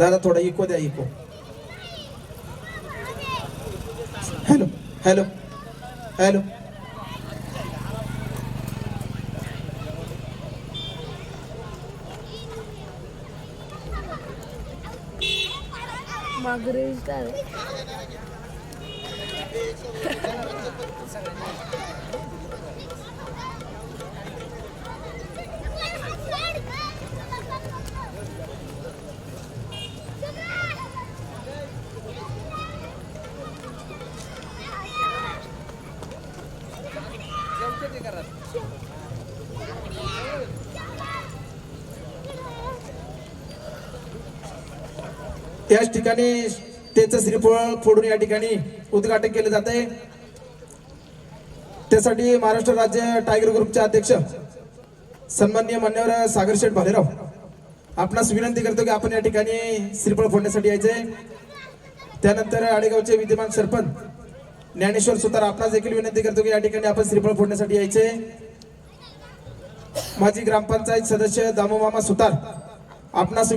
दादा थोडा इको द्या इको. हॅलो हॅलो हॅलो मागरे याच ठिकाणी त्याचं श्रीफळ फोडून या ठिकाणी उद्घाटन केलं जात आहे त्यासाठी महाराष्ट्र राज्य टायगर ग्रुपचे अध्यक्ष सन्माननीय मान्यवर सागर शेठ भालेराव आपणास विनंती करतो की आपण या ठिकाणी श्रीफळ फोडण्यासाठी यायचंय. त्यानंतर आडेगावचे विद्यमान सरपंच ज्ञानेश्वर सुतार आपणास देखील विनंती करतो की या ठिकाणी आपण श्रीफळ फोडण्यासाठी यायचे. माजी ग्रामपंचायत सदस्य दामोमामा सुतार आपणास